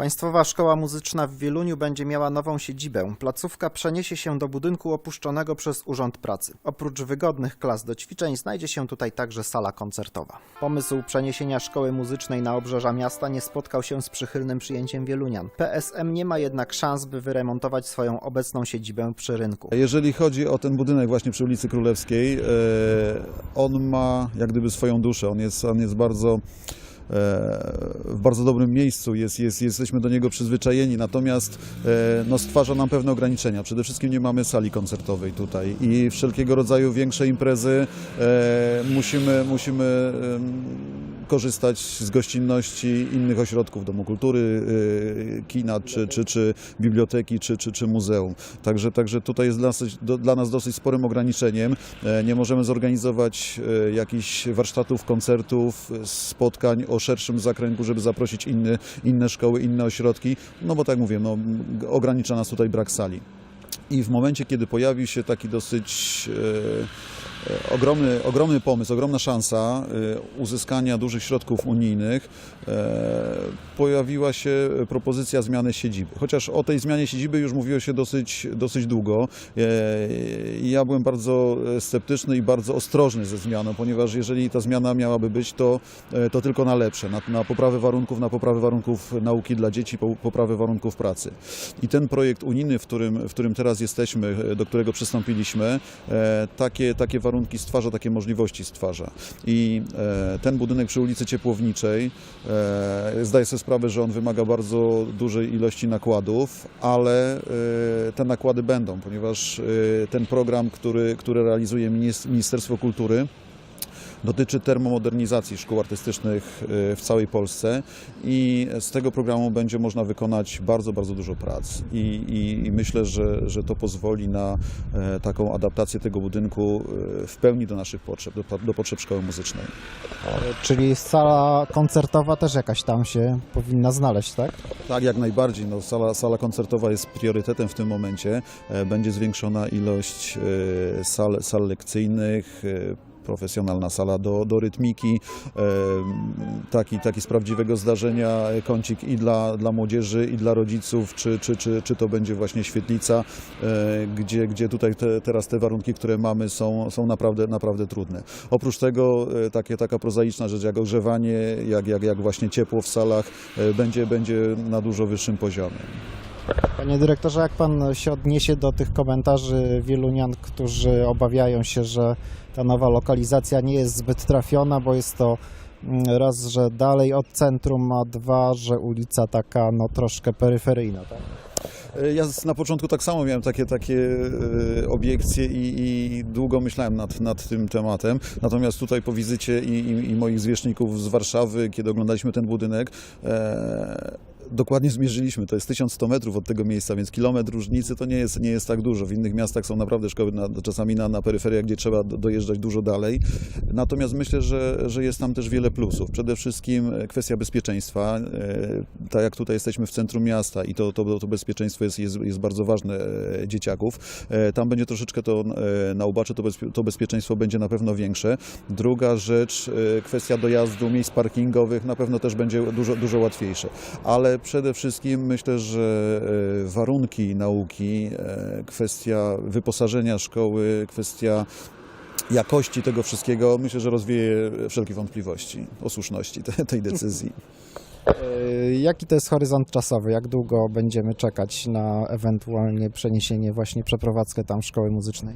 Państwowa Szkoła Muzyczna w Wieluniu będzie miała nową siedzibę. Placówka przeniesie się do budynku opuszczonego przez Urząd Pracy. Oprócz wygodnych klas do ćwiczeń znajdzie się tutaj także sala koncertowa. Pomysł przeniesienia szkoły muzycznej na obrzeża miasta nie spotkał się z przychylnym przyjęciem wielunian. PSM nie ma jednak szans, by wyremontować swoją obecną siedzibę przy rynku. Jeżeli chodzi o ten budynek właśnie przy ulicy Królewskiej, e, on ma jak gdyby swoją duszę. On jest, on jest bardzo w bardzo dobrym miejscu, jest, jest, jesteśmy do niego przyzwyczajeni, natomiast e, no, stwarza nam pewne ograniczenia. Przede wszystkim nie mamy sali koncertowej tutaj i wszelkiego rodzaju większe imprezy e, musimy, musimy korzystać z gościnności innych ośrodków, Domu Kultury, e, kina, czy, czy, czy biblioteki, czy, czy, czy muzeum. Także, także tutaj jest dla nas, dla nas dosyć sporym ograniczeniem. E, Nie możemy zorganizować e, jakichś warsztatów, koncertów, spotkań o szerszym zakręgu, żeby zaprosić inne, inne szkoły, inne ośrodki, no bo tak mówię, no, ogranicza nas tutaj brak sali. I w momencie, kiedy pojawił się taki dosyć e, e, ogromny, ogromny pomysł, ogromna szansa e, uzyskania dużych środków unijnych, pojawiła się propozycja zmiany siedziby. Chociaż o tej zmianie siedziby już mówiło się dosyć, dosyć długo. Ja byłem bardzo sceptyczny i bardzo ostrożny ze zmianą, ponieważ jeżeli ta zmiana miałaby być, to, to tylko na lepsze, na, na poprawę warunków, na poprawę warunków nauki dla dzieci, po- poprawę warunków pracy. I ten projekt unijny, w którym, w którym teraz jesteśmy, e, do którego przystąpiliśmy, e, takie, takie warunki stwarza, takie możliwości stwarza. I e, ten budynek przy ulicy Ciepłowniczej, zdaję sobie sprawę, że on wymaga bardzo dużej ilości nakładów, ale te nakłady będą, ponieważ ten program, który, który realizuje Minis- Ministerstwo Kultury, dotyczy termomodernizacji szkół artystycznych y, w całej Polsce i z tego programu będzie można wykonać bardzo, bardzo dużo prac i, i, i myślę, że, że to pozwoli na e, taką adaptację tego budynku e, w pełni do naszych potrzeb, do, do potrzeb szkoły muzycznej. Czyli sala koncertowa też jakaś tam się powinna znaleźć, tak? Tak, jak najbardziej. No, sala, sala koncertowa jest priorytetem w tym momencie. E, Będzie zwiększona ilość e, sal, sal lekcyjnych, e, profesjonalna sala do, do rytmiki, e, taki, taki z prawdziwego zdarzenia e, kącik i dla, dla młodzieży, i dla rodziców, czy, czy, czy, czy to będzie właśnie świetlica, e, gdzie, gdzie tutaj te, teraz te warunki, które mamy są, są naprawdę, naprawdę trudne. Oprócz tego takie, taka prozaiczna rzecz jak ogrzewanie, jak, jak, jak właśnie ciepło w salach będzie, będzie na dużo wyższym poziomie. Panie dyrektorze, jak pan się odniesie do tych komentarzy wielunian, którzy obawiają się, że ta nowa lokalizacja nie jest zbyt trafiona, bo jest to mm, raz, że dalej od centrum, a dwa, że ulica taka no troszkę peryferyjna, tak? E, Ja na początku tak samo miałem takie, takie e, obiekcje i, i długo myślałem nad, nad tym tematem. Natomiast tutaj po wizycie i, i, i moich zwierzchników z Warszawy, kiedy oglądaliśmy ten budynek, e, dokładnie zmierzyliśmy. To jest 1100 metrów od tego miejsca, więc kilometr różnicy to nie jest, nie jest tak dużo. W innych miastach są naprawdę szkoły na, czasami na, na peryferiach, gdzie trzeba do, dojeżdżać dużo dalej. Natomiast myślę, że, że jest tam też wiele plusów. Przede wszystkim e, kwestia bezpieczeństwa. E, Tak jak tutaj jesteśmy w centrum miasta i to, to, to bezpieczeństwo jest, jest, jest bardzo ważne e, dzieciaków. Tam będzie troszeczkę to na ubacze, to, bezpie, to bezpieczeństwo będzie na pewno większe. Druga rzecz, kwestia dojazdu, miejsc parkingowych na pewno też będzie dużo, dużo łatwiejsze. Ale przede wszystkim myślę, że e, warunki nauki, e, kwestia wyposażenia szkoły, kwestia jakości tego wszystkiego, myślę, że rozwieje wszelkie wątpliwości o słuszności te, tej decyzji. E, Jaki to jest horyzont czasowy? Jak długo będziemy czekać na ewentualnie przeniesienie, właśnie przeprowadzkę tam szkoły muzycznej?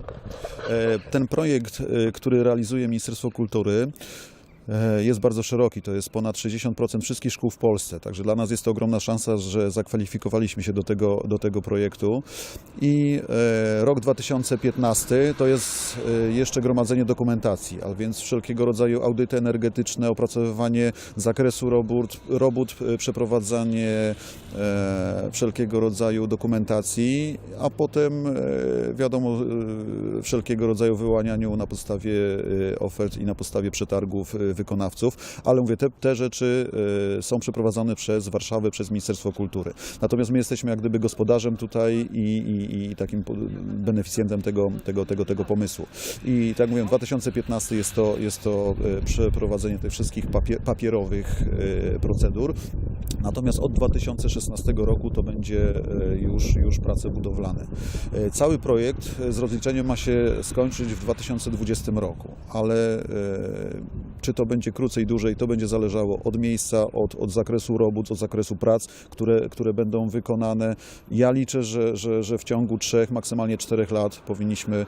Ten projekt, który realizuje Ministerstwo Kultury, jest bardzo szeroki. To jest ponad 60% wszystkich szkół w Polsce. Także dla nas jest to ogromna szansa, że zakwalifikowaliśmy się do tego, do tego projektu. I e, rok 2015 to jest e, jeszcze gromadzenie dokumentacji, a więc wszelkiego rodzaju audyty energetyczne, opracowywanie zakresu robót, robót e, przeprowadzanie e, wszelkiego rodzaju dokumentacji, a potem e, wiadomo e, wszelkiego rodzaju wyłanianiu na podstawie e, ofert i na podstawie przetargów e, wykonawców, ale mówię, te, te rzeczy e, są przeprowadzane przez Warszawę, przez Ministerstwo Kultury. Natomiast my jesteśmy jak gdyby gospodarzem tutaj i, i, i takim beneficjentem tego, tego, tego, tego pomysłu. I tak mówię, 2015 jest to, jest to e, przeprowadzenie tych wszystkich papier, papierowych e, procedur. Natomiast od 2016 roku to będzie e, już, już prace budowlane. E, Cały projekt e, z rozliczeniem ma się skończyć w 2020 roku, ale czy to będzie krócej, dłużej, to będzie zależało od miejsca, od, od zakresu robót, od zakresu prac, które, które będą wykonane. Ja liczę, że, że, że w ciągu trzech, maksymalnie czterech lat powinniśmy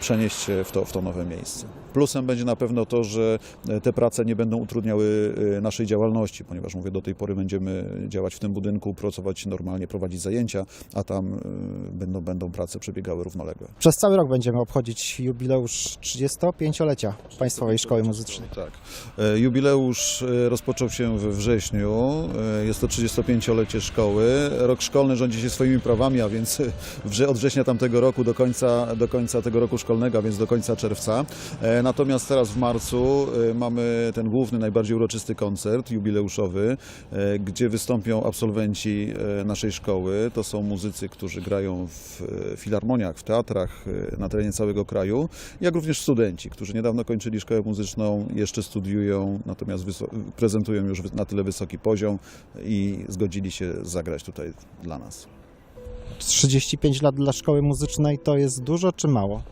przenieść się w to, w to nowe miejsce. Plusem będzie na pewno to, że te prace nie będą utrudniały naszej działalności, ponieważ mówię, do tej pory będziemy działać w tym budynku, pracować normalnie, prowadzić zajęcia, a tam e, będą, będą prace przebiegały równolegle. Przez cały rok będziemy obchodzić jubileusz 35-lecia Państwowej Szkoły Muzycznej. Tak. E, Jubileusz e, rozpoczął się we wrześniu. E, Jest to 35-lecie szkoły. Rok szkolny rządzi się swoimi prawami, a więc od września tamtego roku do końca, do końca tego roku szkolnego, a więc do końca czerwca. Natomiast teraz w marcu mamy ten główny, najbardziej uroczysty koncert jubileuszowy, gdzie wystąpią absolwenci e, naszej szkoły. To są muzycy, którzy grają w e, filharmoniach, w teatrach e, na terenie całego kraju, jak również studenci, którzy niedawno kończyli szkołę muzyczną, jeszcze studiują, natomiast prezentują już na tyle wysoki poziom i zgodzili się zagrać tutaj dla nas. 35 lat dla Szkoły Muzycznej to jest dużo czy mało?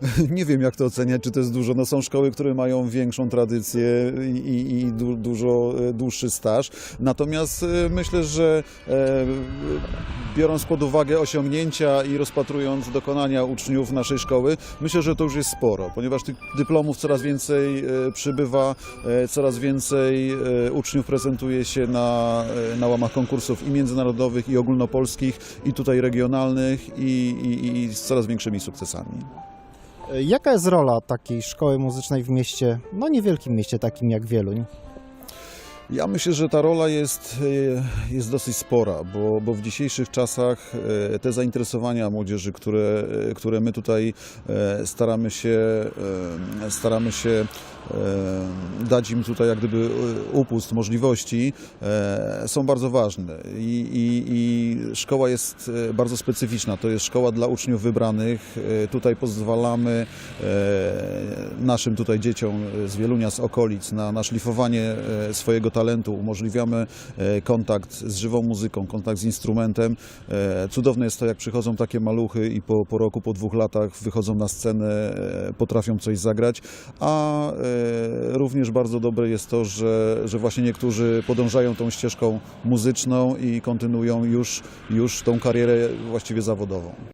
Nie wiem, jak to oceniać, czy to jest dużo. No, są szkoły, które mają większą tradycję i, i, du, dużo e, dłuższy staż. Natomiast e, myślę, że e, biorąc pod uwagę osiągnięcia i rozpatrując dokonania uczniów naszej szkoły, myślę, że to już jest sporo, ponieważ tych dyplomów coraz więcej przybywa, coraz więcej uczniów prezentuje się na, na łamach konkursów i międzynarodowych, i ogólnopolskich, i tutaj regionalnych, i, i, i z coraz większymi sukcesami. Jaka jest rola takiej szkoły muzycznej w mieście, no niewielkim mieście takim jak Wieluń? Ja myślę, że ta rola jest, e, jest dosyć spora, bo, bo w dzisiejszych czasach e, te zainteresowania młodzieży, które, e, które my tutaj staramy się, staramy się dać im tutaj jak gdyby upust, możliwości, są bardzo ważne. I, i, I szkoła jest bardzo specyficzna. To jest szkoła dla uczniów wybranych. Tutaj pozwalamy naszym tutaj dzieciom z Wielunia, z okolic na, na szlifowanie swojego talentu. Umożliwiamy e, kontakt z żywą muzyką, kontakt z instrumentem. E, Cudowne jest to, jak przychodzą takie maluchy i po, po roku, po dwóch latach wychodzą na scenę, e, potrafią coś zagrać, a również bardzo dobre jest to, że, że właśnie niektórzy podążają tą ścieżką muzyczną i kontynuują już, już tą karierę właściwie zawodową.